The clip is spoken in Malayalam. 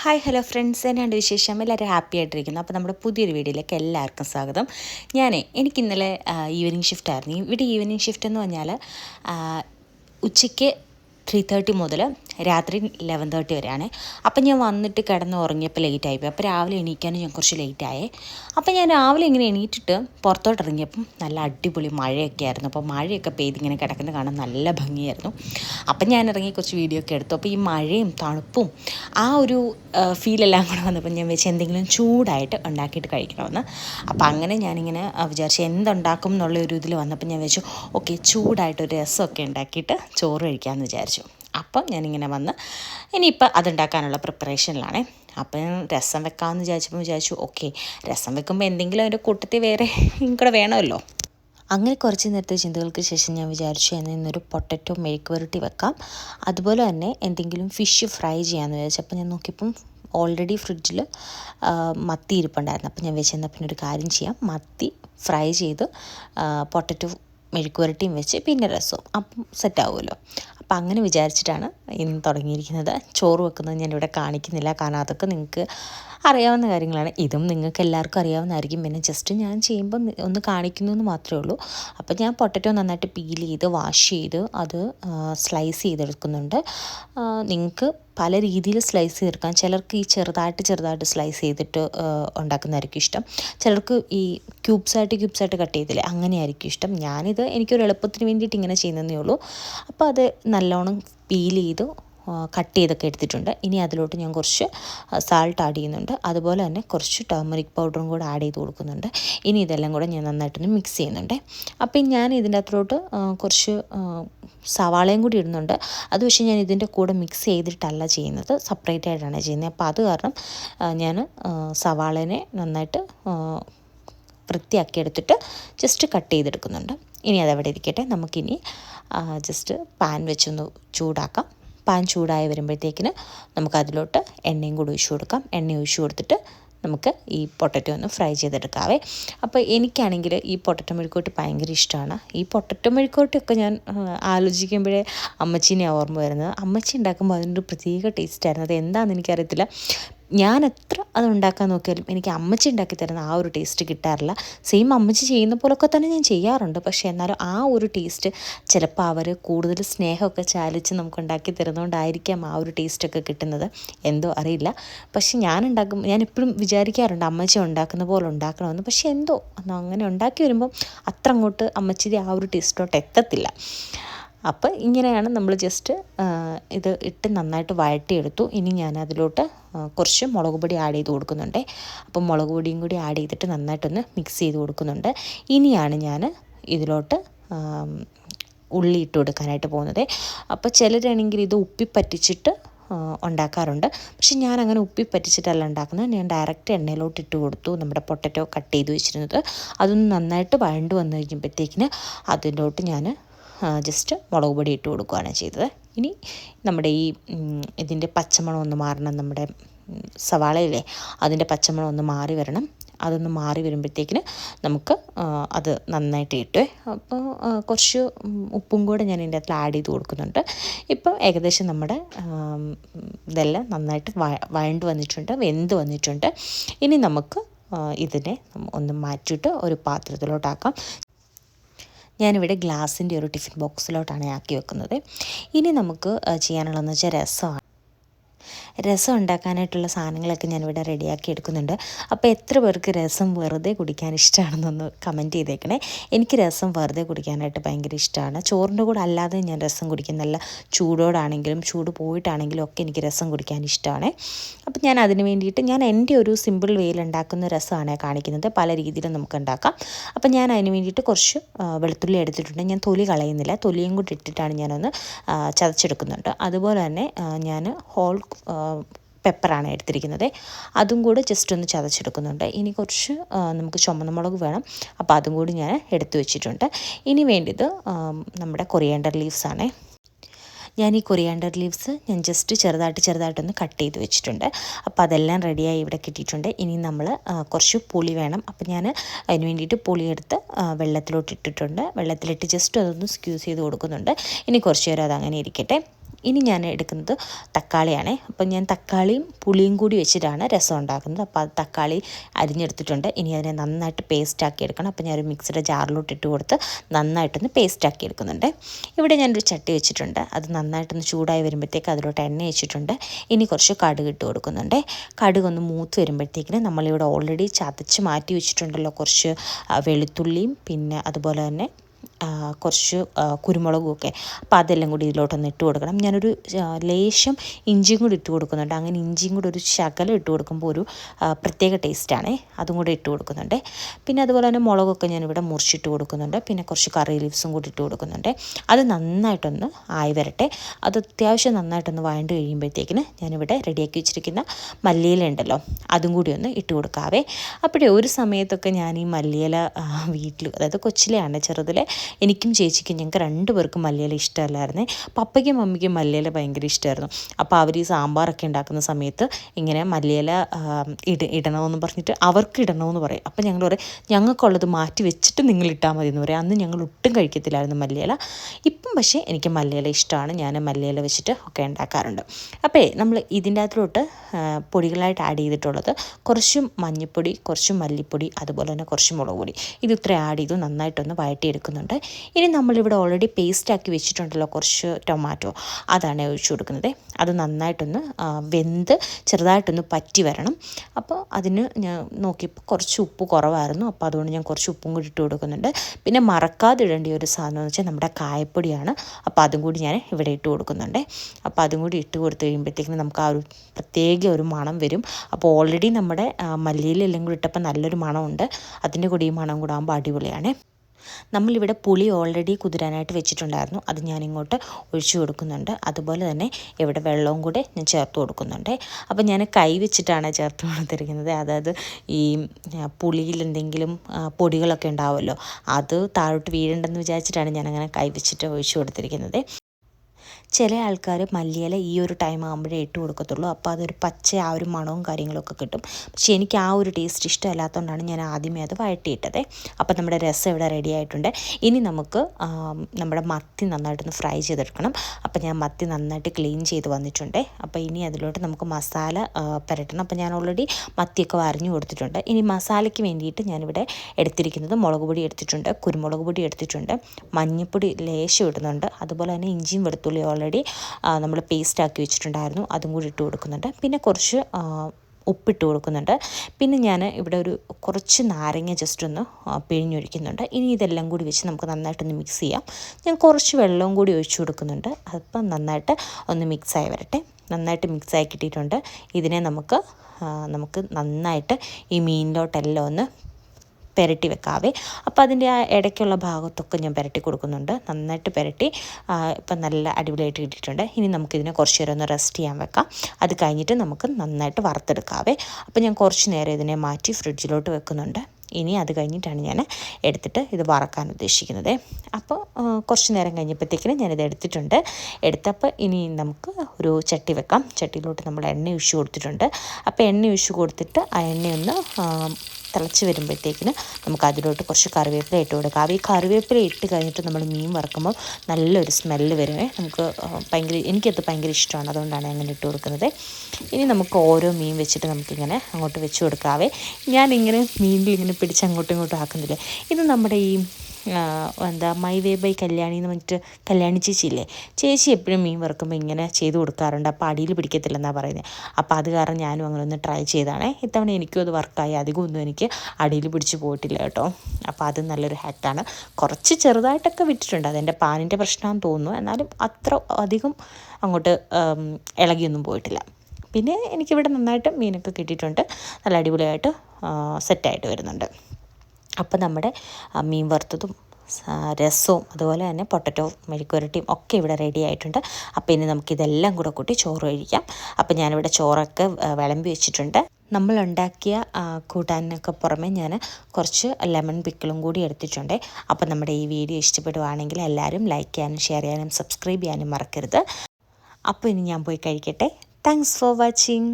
ഹായ് ഹലോ ഫ്രണ്ട്സ് എന്നാണ്ട് വിശേഷം? എല്ലാവരും ഹാപ്പി ആയിട്ടിരിക്കുന്നു. അപ്പോൾ നമ്മുടെ പുതിയൊരു വീഡിയോയിലേക്ക് എല്ലാവർക്കും സ്വാഗതം. ഞാൻ എനിക്ക് ഇന്നലെ ഈവനിങ് ഷിഫ്റ്റ് ആയിരുന്നു. ഇവിടെ ഈവനിങ് ഷിഫ്റ്റ് എന്ന് പറഞ്ഞാൽ ഉച്ചയ്ക്ക് ത്രീ തേർട്ടി മുതൽ രാത്രി ലെവൻ തേർട്ടി വരെയാണ്. അപ്പം ഞാൻ വന്നിട്ട് കിടന്ന് ഉറങ്ങിയപ്പോൾ ലേറ്റ് ആയിപ്പോയി അപ്പോൾ രാവിലെ എണീക്കാനും ഞാൻ കുറച്ച് ലേറ്റ് ആയേ. അപ്പം ഞാൻ രാവിലെ ഇങ്ങനെ എണീറ്റിട്ട് പുറത്തോട്ട് ഇറങ്ങിയപ്പം നല്ല അടിപൊളി മഴയൊക്കെ ആയിരുന്നു. അപ്പോൾ മഴയൊക്കെ പെയ്ത് ഇങ്ങനെ കിടക്കുന്നത് കാണാൻ നല്ല ഭംഗിയായിരുന്നു. അപ്പം ഞാൻ ഇറങ്ങി കുറച്ച് വീഡിയോ ഒക്കെ എടുത്തു. അപ്പോൾ ഈ മഴയും തണുപ്പും ആ ഒരു ഫീലെല്ലാം കൂടെ വന്നപ്പോൾ ഞാൻ വെച്ച് എന്തെങ്കിലും ചൂടായിട്ട് ഉണ്ടാക്കിയിട്ട് കഴിക്കണമെന്ന്. അപ്പോൾ അങ്ങനെ ഞാനിങ്ങനെ വിചാരിച്ചു എന്തുണ്ടാക്കും എന്നുള്ള ഒരു ഇതിൽ വന്നപ്പോൾ ഞാൻ വെച്ചു ഓക്കെ ചൂടായിട്ട് ഒരു രസമൊക്കെ ഉണ്ടാക്കിയിട്ട് ചോറ് കഴിക്കാമെന്ന് വിചാരിച്ചു. അപ്പം ഞാനിങ്ങനെ വന്ന് ഇനിയിപ്പോൾ അതുണ്ടാക്കാനുള്ള പ്രിപ്പറേഷനിലാണേ. അപ്പം രസം വെക്കാമെന്ന് വിചാരിച്ചപ്പോൾ വിചാരിച്ചു ഓക്കെ രസം വെക്കുമ്പോൾ എന്തെങ്കിലും അതിന്റെ കൂട്ടത്തിൽ വേറെ കൂടെ വേണമല്ലോ. അങ്ങനെ കുറച്ച് നേരത്തെ ചിന്തകൾക്ക് ശേഷം ഞാൻ വിചാരിച്ചു എന്നാൽ ഇന്നൊരു പൊട്ടറ്റോ മെഴുക്ക് വരട്ടി വെക്കാം. അതുപോലെ തന്നെ എന്തെങ്കിലും ഫിഷ് ഫ്രൈ ചെയ്യാമെന്ന് വിചാരിച്ചപ്പോൾ ഞാൻ നോക്കിയപ്പം ഓൾറെഡി ഫ്രിഡ്ജിൽ മത്തി ഇരിപ്പുണ്ടായിരുന്നു. അപ്പോൾ ഞാൻ വെച്ചെന്നാൽ പിന്നെ ഒരു കാര്യം ചെയ്യാം. മത്തി ഫ്രൈ ചെയ്ത് പൊട്ടറ്റോ മെഴുക്ക് പുരട്ടിയും വെച്ച് പിന്നെ രസവും. അപ്പം സെറ്റാവുമല്ലോ. അപ്പം അങ്ങനെ വിചാരിച്ചിട്ടാണ് ഇന്ന് തുടങ്ങിയിരിക്കുന്നത്. ചോറ് വെക്കുന്നത് ഞാനിവിടെ കാണിക്കുന്നില്ല. കാരണം അതൊക്കെ നിങ്ങൾക്ക് അറിയാവുന്ന കാര്യങ്ങളാണ്. ഇതും നിങ്ങൾക്ക് എല്ലാവർക്കും അറിയാവുന്നതായിരിക്കും. പിന്നെ ജസ്റ്റ് ഞാൻ ചെയ്യുമ്പോൾ ഒന്ന് കാണിക്കുന്നു എന്ന് മാത്രമേ ഉള്ളൂ. അപ്പോൾ ഞാൻ പൊട്ടറ്റോ നന്നായിട്ട് പീൽ ചെയ്ത് വാഷ് ചെയ്ത് അത് സ്ലൈസ് ചെയ്തെടുക്കുന്നുണ്ട്. നിങ്ങൾക്ക് പല രീതിയിൽ സ്ലൈസ് ചെയ്തെടുക്കാം ചിലർക്ക് ഈ ചെറുതായിട്ട് ചെറുതായിട്ട് സ്ലൈസ് ചെയ്തിട്ട് ഉണ്ടാക്കുന്നതായിരിക്കും ഇഷ്ടം. ചിലർക്ക് ഈ ക്യൂബ്സായിട്ട് ക്യൂബ്സായിട്ട് കട്ട് ചെയ്തില്ലേ അങ്ങനെയായിരിക്കും ഇഷ്ടം. ഞാനിത് എനിക്കൊരു എളുപ്പത്തിന് വേണ്ടിയിട്ട് ഇങ്ങനെ ചെയ്യുന്നതേ ഉള്ളൂ. അപ്പോൾ അത് നല്ലോണം പീൽ ചെയ്ത് കട്ട് ചെയ്തൊക്കെ എടുത്തിട്ടുണ്ട്. ഇനി അതിലോട്ട് ഞാൻ കുറച്ച് സാൾട്ട് ആഡ് ചെയ്യുന്നുണ്ട്. അതുപോലെ തന്നെ കുറച്ച് ടർമറിക് പൗഡറും കൂടെ ആഡ് ചെയ്ത് കൊടുക്കുന്നുണ്ട്. ഇനി ഇതെല്ലാം കൂടെ ഞാൻ നന്നായിട്ടൊന്ന് മിക്സ് ചെയ്യുന്നുണ്ട്. അപ്പം ഞാൻ ഇതിന്റെ അകത്തോട്ട് കുറച്ച് സവാളയും കൂടി ഇടുന്നുണ്ട്. അത് പക്ഷേ ഞാൻ ഇതിന്റെ കൂടെ മിക്സ് ചെയ്തിട്ടല്ല ചെയ്യുന്നത്. സെപ്പറേറ്റ് ആയിട്ടാണ് ചെയ്യുന്നത്. അപ്പോൾ അത് കാരണം ഞാൻ സവാളേനെ നന്നായിട്ട് വൃത്തിയാക്കി എടുത്തിട്ട് ജസ്റ്റ് കട്ട് ചെയ്തെടുക്കുന്നുണ്ട്. ഇനി അതവിടെ ഇരിക്കട്ടെ. നമുക്കിനി ജസ്റ്റ് പാൻ വെച്ചൊന്ന് ചൂടാക്കാം. പാൻ ചൂടായി വരുമ്പോഴത്തേക്കിന് നമുക്ക് അതിലോട്ട് എണ്ണയും കൂടി ഒഴിച്ചു കൊടുക്കാം. എണ്ണ ഒഴിച്ചു കൊടുത്തിട്ട് നമുക്ക് ഈ പൊട്ടറ്റോ ഒന്ന് ഫ്രൈ ചെയ്തെടുക്കാവേ. അപ്പോൾ എനിക്കാണെങ്കിൽ ഈ പൊട്ടറ്റോ മെഴുക്കോട്ട് ഭയങ്കര ഇഷ്ടമാണ്. ഈ പൊട്ടറ്റോ മെഴുക്കോട്ടൊക്കെ ഞാൻ ആലോചിക്കുമ്പോഴേ അമ്മച്ചീനെ ഓർമ്മ വരുന്നത്. അമ്മച്ചി ഉണ്ടാക്കുമ്പോൾ അതിനൊരു പ്രത്യേക ടേസ്റ്റായിരുന്നു അത് എന്താണെന്ന് എനിക്കറിയത്തില്ല. ഞാൻ എത്ര അത് ഉണ്ടാക്കാൻ നോക്കിയാലും എനിക്ക് അമ്മച്ചി ഉണ്ടാക്കി തരുന്ന ആ ഒരു ടേസ്റ്റ് കിട്ടാറില്ല. സെയിം അമ്മച്ചി ചെയ്യുന്ന പോലൊക്കെ തന്നെ ഞാൻ ചെയ്യാറുണ്ട്. പക്ഷേ എന്നാലും ആ ഒരു ടേസ്റ്റ് ചിലപ്പോൾ അവർ കൂടുതൽ സ്നേഹമൊക്കെ ചാലിച്ച് നമുക്ക് ഉണ്ടാക്കി തരുന്നതുകൊണ്ടായിരിക്കാം ആ ഒരു ടേസ്റ്റൊക്കെ കിട്ടുന്നത്. എന്തോ അറിയില്ല. പക്ഷേ ഞാൻ ഉണ്ടാക്കും ഞാൻ എപ്പോഴും വിചാരിക്കാറുണ്ട് അമ്മച്ചി ഉണ്ടാക്കുന്ന പോലെ ഉണ്ടാക്കണമെന്ന്. പക്ഷേ എന്തോ അങ്ങനെ ഉണ്ടാക്കി വരുമ്പം അത്ര അങ്ങോട്ട് അമ്മച്ചിയുടെ ആ ഒരു ടേസ്റ്റോട്ട് എത്തത്തില്ല. അപ്പോൾ ഇങ്ങനെയാണ് നമ്മൾ ജസ്റ്റ് ഇത് ഇട്ട് നന്നായിട്ട് വഴട്ടിയെടുത്തു ഇനി ഞാൻ അതിലോട്ട് കുറച്ച് മുളക് പൊടി ആഡ് ചെയ്ത് കൊടുക്കുന്നുണ്ട്. അപ്പം മുളക് പൊടിയും കൂടി ആഡ് ചെയ്തിട്ട് നന്നായിട്ടൊന്ന് മിക്സ് ചെയ്ത് കൊടുക്കുന്നുണ്ട്. ഇനിയാണ് ഞാൻ ഇതിലോട്ട് ഉള്ളി ഇട്ട് കൊടുക്കാനായിട്ട് പോകുന്നത്. അപ്പോൾ ചിലരാണെങ്കിൽ ഇത് ഉപ്പി പറ്റിച്ചിട്ട് ഉണ്ടാക്കാറുണ്ട്. പക്ഷെ ഞാൻ അങ്ങനെ ഉപ്പി പറ്റിച്ചിട്ടല്ല ഉണ്ടാക്കുന്നത്. ഞാൻ ഡയറക്റ്റ് എണ്ണയിലോട്ട് ഇട്ട് കൊടുത്തു. നമ്മുടെ പൊട്ടറ്റോ കട്ട് ചെയ്ത് വെച്ചിരുന്നത്. അതൊന്ന് നന്നായിട്ട് വഴണ്ട് വന്നു കഴിഞ്ഞപ്പോഴത്തേക്കിന് അതിലോട്ട് ഞാൻ ജസ്റ്റ് മുളക് പൊടി ഇട്ട് കൊടുക്കുകയാണ് ചെയ്തത്. ഇനി നമ്മുടെ ഈ ഇതിന്റെ പച്ചമണം ഒന്ന് മാറണം നമ്മുടെ സവാളയിലെ സവാളയില്ലേ അതിന്റെ പച്ചമണം ഒന്ന് മാറി വരണം. അതൊന്ന് മാറി വരുമ്പോഴത്തേക്കിന് നമുക്ക് അത് നന്നായിട്ട് ഇട്ടേ. അപ്പോൾ കുറച്ച് ഉപ്പും കൂടെ ഞാൻ ഇതിന്റെ അകത്ത് ആഡ് ചെയ്ത് കൊടുക്കുന്നുണ്ട്. ഇപ്പോൾ ഏകദേശം നമ്മുടെ ഇതെല്ലാം നന്നായിട്ട് വഴണ്ട് വന്നിട്ടുണ്ട് വെന്ത് വന്നിട്ടുണ്ട്. ഇനി നമുക്ക് ഇതിനെ ഒന്ന് മാറ്റിയിട്ട് ഒരു പാത്രത്തിലോട്ടാക്കാം. ഞാനിവിടെ ഗ്ലാസിന്റെ ഒരു ടിഫിൻ ബോക്സിലോട്ടാണ് ആക്കി വെക്കുന്നത്. ഇനി നമുക്ക് ചെയ്യാനുള്ളതെന്ന് വെച്ചാൽ രസമാണ്. രസം ഉണ്ടാക്കാനായിട്ടുള്ള സാധനങ്ങളൊക്കെ ഞാനിവിടെ റെഡിയാക്കി എടുക്കുന്നുണ്ട്. അപ്പോൾ എത്ര പേർക്ക് രസം വെറുതെ കുടിക്കാൻ ഇഷ്ടമാണെന്നൊന്ന് കമന്റ് ചെയ്തേക്കണേ. എനിക്ക് രസം വെറുതെ കുടിക്കാനായിട്ട് ഭയങ്കര ഇഷ്ടമാണ് ചോറിന്റെ കൂടെ അല്ലാതെ ഞാൻ രസം കുടിക്കും. നല്ല ചൂടോടാണെങ്കിലും ചൂട് പോയിട്ടാണെങ്കിലും ഒക്കെ എനിക്ക് രസം കുടിക്കാൻ ഇഷ്ടമാണ് അപ്പോൾ ഞാൻ അതിന് വേണ്ടിയിട്ട് ഞാൻ എന്റെ ഒരു സിമ്പിൾ വേയിൽ ഉണ്ടാക്കുന്ന രസമാണ് കാണിക്കുന്നത്. പല രീതിയിലും നമുക്ക് ഉണ്ടാക്കാം. അപ്പോൾ ഞാൻ അതിന് വേണ്ടിയിട്ട് കുറച്ച് വെളുത്തുള്ളി എടുത്തിട്ടുണ്ട്. ഞാൻ തൊലി കളയുന്നില്ല. തൊലിയും കൂടി ഇട്ടിട്ടാണ് ഞാനൊന്ന് ചതച്ചെടുക്കുന്നുണ്ട്. അതുപോലെ തന്നെ ഞാൻ ഹോൾ പെപ്പറാണ് എടുത്തിരിക്കുന്നത്. അതും കൂടെ ജസ്റ്റ് ഒന്ന് ചതച്ചെടുക്കുന്നുണ്ട്. ഇനി കുറച്ച് നമുക്ക് ചുമന്ന മുളക് വേണം. അപ്പോൾ അതും കൂടി ഞാൻ എടുത്തു വെച്ചിട്ടുണ്ട്. ഇനി വേണ്ടത് നമ്മുടെ കൊറിയാണ്ടർ ലീവ്സ് ആണ്. ഞാൻ ഈ കൊറിയാണ്ടർ ലീവ്സ് ഞാൻ ജസ്റ്റ് ചെറുതായിട്ട് ചെറുതായിട്ടൊന്ന് കട്ട് ചെയ്ത് വെച്ചിട്ടുണ്ട്. അപ്പോൾ അതെല്ലാം റെഡിയായി ഇവിടെ കിട്ടിയിട്ടുണ്ട്. ഇനി നമ്മൾ കുറച്ച് പുളി വേണം. അപ്പോൾ ഞാൻ അതിന് വേണ്ടിയിട്ട് പുളി എടുത്ത് വെള്ളത്തിലോട്ട് ഇട്ടിട്ടുണ്ട്. വെള്ളത്തിലിട്ട് ജസ്റ്റ് അതൊന്ന് സ്ക്യൂസ് ചെയ്ത് കൊടുക്കുന്നുണ്ട്. ഇനി കുറച്ച് നേരം അതങ്ങനെ ഇരിക്കട്ടെ. ഇനി ഞാൻ എടുക്കുന്നത് തക്കാളിയാണ്. അപ്പം ഞാൻ തക്കാളിയും പുളിയും കൂടി വെച്ചിട്ടാണ് രസം ഉണ്ടാക്കുന്നത്. അപ്പോൾ തക്കാളി അരിഞ്ഞെടുത്തിട്ടുണ്ട്. ഇനി അതിനെ നന്നായിട്ട് പേസ്റ്റ് ആക്കി എടുക്കണം. അപ്പോൾ ഞാനൊരു മിക്സിയുടെ ജാറിലോട്ട് ഇട്ട് കൊടുത്ത് നന്നായിട്ടൊന്ന് പേസ്റ്റ് ആക്കി എടുക്കുന്നുണ്ട്. ഇവിടെ ഞാനൊരു ചട്ടി വെച്ചിട്ടുണ്ട്. അത് നന്നായിട്ടൊന്ന് ചൂടായി വരുമ്പോഴത്തേക്ക് അതിലോട്ട് എണ്ണ വെച്ചിട്ടുണ്ട്. ഇനി കുറച്ച് കടുക് ഇട്ട് കൊടുക്കുന്നുണ്ട്. കടുക് ഒന്ന് മൂത്ത് വരുമ്പോഴത്തേക്കിന് നമ്മളിവിടെ ഓൾറെഡി ചതച്ച് മാറ്റി വെച്ചിട്ടുണ്ടല്ലോ കുറച്ച് വെളുത്തുള്ളിയും പിന്നെ അതുപോലെ തന്നെ കുറച്ച് കുരുമുളകും ഒക്കെ അപ്പോൾ അതെല്ലാം കൂടി ഇതിലോട്ടൊന്ന് ഇട്ട് കൊടുക്കണം. ഞാനൊരു ലേശം ഇഞ്ചിയും കൂടി ഇട്ട് കൊടുക്കുന്നുണ്ട്. അങ്ങനെ ഇഞ്ചിയും കൂടി ഒരു ശകലം ഇട്ട് കൊടുക്കുമ്പോൾ ഒരു പ്രത്യേക ടേസ്റ്റാണേ. അതും കൂടി ഇട്ട് കൊടുക്കുന്നുണ്ട്. പിന്നെ അതുപോലെ തന്നെ മുളകൊക്കെ ഞാനിവിടെ മുറിച്ചിട്ട് കൊടുക്കുന്നുണ്ട്. പിന്നെ കുറച്ച് കറി ലീവ്സും കൂടി ഇട്ട് കൊടുക്കുന്നുണ്ട്. അത് നന്നായിട്ടൊന്ന് ആയി വരട്ടെ അത് അത്യാവശ്യം നന്നായിട്ടൊന്ന് വഴണ്ട് കഴിയുമ്പോഴത്തേക്കിന് ഞാനിവിടെ റെഡിയാക്കി വെച്ചിരിക്കുന്ന മല്ലിയില ഉണ്ടല്ലോ അതും കൂടി ഒന്ന് ഇട്ട് കൊടുക്കാവേ. അപ്പോഴേ ഒരു സമയത്തൊക്കെ ഞാൻ ഈ മല്ലിയില വീട്ടിൽ അതായത് കൊച്ചിലെയാണ് ചെറുതിലെ എനിക്കും ചേച്ചിക്കും ഞങ്ങൾക്ക് രണ്ട് പേർക്കും മല്ലിയില ഇഷ്ടമല്ലായിരുന്നേ. പപ്പയ്ക്കും മമ്മിക്കും മല്ലിയില ഭയങ്കര ഇഷ്ടമായിരുന്നു. അപ്പോൾ അവർ ഈ സാമ്പാറൊക്കെ ഉണ്ടാക്കുന്ന സമയത്ത് ഇങ്ങനെ മല്ലിയില ഇട ഇടണമെന്ന് പറഞ്ഞിട്ട് അവർക്ക് ഇടണമെന്ന് പറയും. അപ്പോൾ ഞങ്ങൾ പറയും ഞങ്ങൾക്കുള്ളത് മാറ്റി വെച്ചിട്ട് നിങ്ങൾ ഇട്ടാൽ മതി എന്ന് പറയും. അന്ന് ഞങ്ങൾ ഒട്ടും കഴിക്കത്തില്ലായിരുന്നു മല്ലിയില. ഇപ്പം പക്ഷേ എനിക്ക് മല്ലിയില ഇഷ്ടമാണ്. ഞാൻ മല്ലിയില വെച്ചിട്ട് ഒക്കെ ഉണ്ടാക്കാറുണ്ട്. അപ്പോൾ നമ്മൾ ഇതിന്റെ അകത്തോട്ട് പൊടികളായിട്ട് ആഡ് ചെയ്തിട്ടുള്ളത് കുറച്ചും മഞ്ഞൾപ്പൊടി കുറച്ചും മല്ലിപ്പൊടി അതുപോലെ തന്നെ കുറച്ച് മുളക് പൊടി. ഇത് ഇത്ര ആഡ് ചെയ്തു നന്നായിട്ടൊന്ന് വഴറ്റിയെടുക്കുന്നുണ്ട്. ഇനി നമ്മളിവിടെ ഓൾറെഡി പേസ്റ്റ് ആക്കി വെച്ചിട്ടുണ്ടല്ലോ കുറച്ച് ടൊമാറ്റോ അതാണ് ഒഴിച്ചു കൊടുക്കുന്നത്. അത് നന്നായിട്ടൊന്ന് വെന്ത് ചെറുതായിട്ടൊന്ന് പറ്റി വരണം. അപ്പോൾ അതിന് ഞാൻ നോക്കിയപ്പോൾ കുറച്ച് ഉപ്പ് കുറവായിരുന്നു. അപ്പോൾ അതുകൊണ്ട് ഞാൻ കുറച്ച് ഉപ്പും കൂടി ഇട്ട് കൊടുക്കുന്നുണ്ട്. പിന്നെ മറക്കാതെ ഇടേണ്ട ഒരു സാധനം എന്ന് വെച്ചാൽ നമ്മുടെ കായപ്പൊടിയാണ്. അപ്പോൾ അതും കൂടി ഞാൻ ഇവിടെ ഇട്ട് കൊടുക്കുന്നുണ്ട്. അപ്പോൾ അതും കൂടി ഇട്ട് കൊടുത്തു കഴിയുമ്പോഴത്തേക്കിനും നമുക്ക് ആ ഒരു പ്രത്യേക ഒരു മണം വരും. അപ്പോൾ ഓൾറെഡി നമ്മുടെ മല്ലിയിലെല്ലാം കൂടി ഇട്ടപ്പോൾ നല്ലൊരു മണമുണ്ട്. അതിന്റെ കൂടി ഈ മണം കൂടാകുമ്പോൾ അടിപൊളിയാണ്. നമ്മളിവിടെ പുളി ഓൾറെഡി കുതിരാനായിട്ട് വെച്ചിട്ടുണ്ടായിരുന്നു. അത് ഞാനിങ്ങോട്ട് ഒഴിച്ചു കൊടുക്കുന്നുണ്ട്. അതുപോലെ തന്നെ ഇവിടെ വെള്ളവും കൂടെ ഞാൻ ചേർത്ത് കൊടുക്കുന്നുണ്ട്. അപ്പോൾ ഞാൻ കൈ വെച്ചിട്ടാണ് ചേർത്ത് കൊടുത്തിരിക്കുന്നത്. അതായത് ഈ പുളിയിൽ എന്തെങ്കിലും പൊടികളൊക്കെ ഉണ്ടാവുമല്ലോ അത് താഴോട്ട് വീഴണ്ടെന്ന് വിചാരിച്ചിട്ടാണ് ഞാനങ്ങനെ കൈ വെച്ചിട്ട് ഒഴിച്ചു കൊടുത്തിരിക്കുന്നത്. ചില ആൾക്കാർ മല്ലിയില ഈ ഒരു ടൈം ആകുമ്പോഴേ ഇട്ട് കൊടുക്കത്തുള്ളൂ. അപ്പോൾ അതൊരു പച്ച ആ ഒരു മണവും കാര്യങ്ങളൊക്കെ കിട്ടും. പക്ഷേ എനിക്ക് ആ ഒരു ടേസ്റ്റ് ഇഷ്ടമല്ലാത്തതുകൊണ്ടാണ് ഞാൻ ആദ്യമേ അത് വഴറ്റിയിട്ടത്. അപ്പോൾ നമ്മുടെ രസം ഇവിടെ റെഡി ആയിട്ടുണ്ട്. ഇനി നമുക്ക് നമ്മുടെ മത്തി നന്നായിട്ടൊന്ന് ഫ്രൈ ചെയ്തെടുക്കണം. അപ്പോൾ ഞാൻ മത്തി നന്നായിട്ട് ക്ലീൻ ചെയ്ത് വന്നിട്ടുണ്ട്. അപ്പോൾ ഇനി അതിലോട്ട് നമുക്ക് മസാല പരട്ടണം. അപ്പോൾ ഞാൻ ഓൾറെഡി മത്തിയൊക്കെ വരഞ്ഞു കൊടുത്തിട്ടുണ്ട്. ഇനി മസാലയ്ക്ക് വേണ്ടിയിട്ട് ഞാനിവിടെ എടുത്തിരിക്കുന്നത് മുളക് പൊടി എടുത്തിട്ടുണ്ട് കുരുമുളക് പൊടി എടുത്തിട്ടുണ്ട് മഞ്ഞൾപ്പൊടി ലേശം ഇടുന്നുണ്ട്. അതുപോലെ തന്നെ ഇഞ്ചിയും വെളുത്തുള്ളി ഓൾറെഡി നമ്മൾ പേസ്റ്റ് ആക്കി വെച്ചിട്ടുണ്ടായിരുന്നു. അതും കൂടി ഇട്ട് കൊടുക്കുന്നുണ്ട്. പിന്നെ കുറച്ച് ഉപ്പിട്ട് കൊടുക്കുന്നുണ്ട്. പിന്നെ ഞാൻ ഇവിടെ ഒരു കുറച്ച് നാരങ്ങ ജസ്റ്റ് ഒന്ന് പിഴിഞ്ഞൊഴിക്കുന്നുണ്ട്. ഇനി ഇതെല്ലാം കൂടി വെച്ച് നമുക്ക് നന്നായിട്ടൊന്ന് മിക്സ് ചെയ്യാം. ഞാൻ കുറച്ച് വെള്ളവും കൂടി ഒഴിച്ചു കൊടുക്കുന്നുണ്ട്. അപ്പം നന്നായിട്ട് ഒന്ന് മിക്സായി വരട്ടെ. നന്നായിട്ട് മിക്സായി കിട്ടിയിട്ടുണ്ട്. ഇതിനെ നമുക്ക് നമുക്ക് നന്നായിട്ട് ഈ മീനിലോട്ടെല്ലാം ഒന്ന് പുരട്ടി വെക്കാവേ. അപ്പോൾ അതിന്റെ ആ ഇടയ്ക്കുള്ള ഭാഗത്തൊക്കെ ഞാൻ പുരട്ടി കൊടുക്കുന്നുണ്ട്. നന്നായിട്ട് പുരട്ടി ഇപ്പം നല്ല അടിപൊളിയായിട്ട് കിട്ടിയിട്ടുണ്ട്. ഇനി നമുക്കിതിനെ കുറച്ച് നേരം ഒന്ന് റെസ്റ്റ് ചെയ്യാൻ വെക്കാം. അത് കഴിഞ്ഞിട്ട് നമുക്ക് നന്നായിട്ട് വറുത്തെടുക്കാവേ. അപ്പോൾ ഞാൻ കുറച്ച് നേരം ഇതിനെ മാറ്റി ഫ്രിഡ്ജിലോട്ട് വെക്കുന്നുണ്ട്. ഇനി അത് കഴിഞ്ഞിട്ടാണ് ഞാൻ എടുത്തിട്ട് ഇത് വറക്കാൻ ഉദ്ദേശിക്കുന്നത്. അപ്പോൾ കുറച്ച് നേരം കഴിഞ്ഞപ്പോഴത്തേക്കിനും ഞാനിത് എടുത്തിട്ടുണ്ട്. എടുത്തപ്പോൾ ഇനി നമുക്ക് ഒരു ചട്ടി വെക്കാം. ചട്ടിയിലോട്ട് നമ്മൾ എണ്ണ ഒഴിച്ചു കൊടുത്തിട്ടുണ്ട്. അപ്പോൾ എണ്ണ ഒഴിച്ചു കൊടുത്തിട്ട് ആ എണ്ണയൊന്ന് തിളച്ച് വരുമ്പോഴത്തേക്കിന് നമുക്ക് അതിലോട്ട് കുറച്ച് കറിവേപ്പില ഇട്ട് കൊടുക്കാം. ഈ കറിവേപ്പില ഇട്ട് കഴിഞ്ഞിട്ട് നമ്മൾ മീൻ വറക്കുമ്പോൾ നല്ലൊരു സ്മെല്ല് വരുമേ നമുക്ക് ഭയങ്കര എനിക്കത് ഭയങ്കര ഇഷ്ടമാണ്. അതുകൊണ്ടാണ് അങ്ങനെ ഇട്ട് കൊടുക്കുന്നത്. ഇനി നമുക്ക് ഓരോ മീൻ വെച്ചിട്ട് നമുക്കിങ്ങനെ അങ്ങോട്ട് വെച്ച് കൊടുക്കാവേ. ഞാനിങ്ങനെ മീനിൽ ഇങ്ങനെ പിടിച്ച് അങ്ങോട്ടും ഇങ്ങോട്ടും ആക്കുന്നില്ലേ? ഇത് നമ്മുടെ ഈ എന്താ മൈ വേ ബൈ കല്യാണി എന്ന് പറഞ്ഞിട്ട് കല്യാണി ചേച്ചിയില്ലേ? ചേച്ചി എപ്പോഴും മീൻ വറുക്കുമ്പോൾ ഇങ്ങനെ ചെയ്ത് കൊടുക്കാറുണ്ട്. അപ്പോൾ അടിയിൽ പിടിക്കത്തില്ലെന്നാണ് പറയുന്നത് അപ്പോൾ അത് കാരണം ഞാനും അങ്ങനെ ഒന്ന് ട്രൈ ചെയ്താണേ ഇത്തവണ എനിക്കും അത് വർക്കായി. അധികം ഒന്നും എനിക്ക് അടിയിൽ പിടിച്ച് പോയിട്ടില്ല കേട്ടോ. അപ്പോൾ അത് നല്ലൊരു ഹാക്കാണ് കുറച്ച് ചെറുതായിട്ടൊക്കെ വിട്ടിട്ടുണ്ട്. അതെന്റെ പാനിന്റെ പ്രശ്നമാണെന്ന് തോന്നുന്നു. എന്നാലും അത്ര അധികം അങ്ങോട്ട് ഇളകിയൊന്നും പോയിട്ടില്ല. പിന്നെ എനിക്കിവിടെ നന്നായിട്ട് മീനൊക്കെ കിട്ടിയിട്ടുണ്ട്. നല്ല അടിപൊളിയായിട്ട് സെറ്റായിട്ട് വരുന്നുണ്ട്. അപ്പോൾ നമ്മുടെ മീൻ വറുത്തതും രസവും അതുപോലെ തന്നെ പൊട്ടറ്റോ മെഴുക്കുരട്ടിയും ഒക്കെ ഇവിടെ റെഡി ആയിട്ടുണ്ട്. അപ്പോൾ ഇനി നമുക്കിതെല്ലാം കൂടെ കൂട്ടി ചോറ് കഴിക്കാം. അപ്പോൾ ഞാനിവിടെ ചോറൊക്കെ വിളമ്പി വെച്ചിട്ടുണ്ട്. നമ്മൾ ഉണ്ടാക്കിയ കൂട്ടാനൊക്കെ പുറമെ ഞാൻ കുറച്ച് ലെമൺ പിക്കിളും കൂടി എടുത്തിട്ടുണ്ട്. അപ്പോൾ നമ്മുടെ ഈ വീഡിയോ ഇഷ്ടപ്പെടുവാണെങ്കിൽ എല്ലാവരും ലൈക്ക് ചെയ്യാനും ഷെയർ ചെയ്യാനും സബ്സ്ക്രൈബ് ചെയ്യാനും മറക്കരുത്. അപ്പോൾ ഇനി ഞാൻ പോയി കഴിക്കട്ടെ. Thanks for watching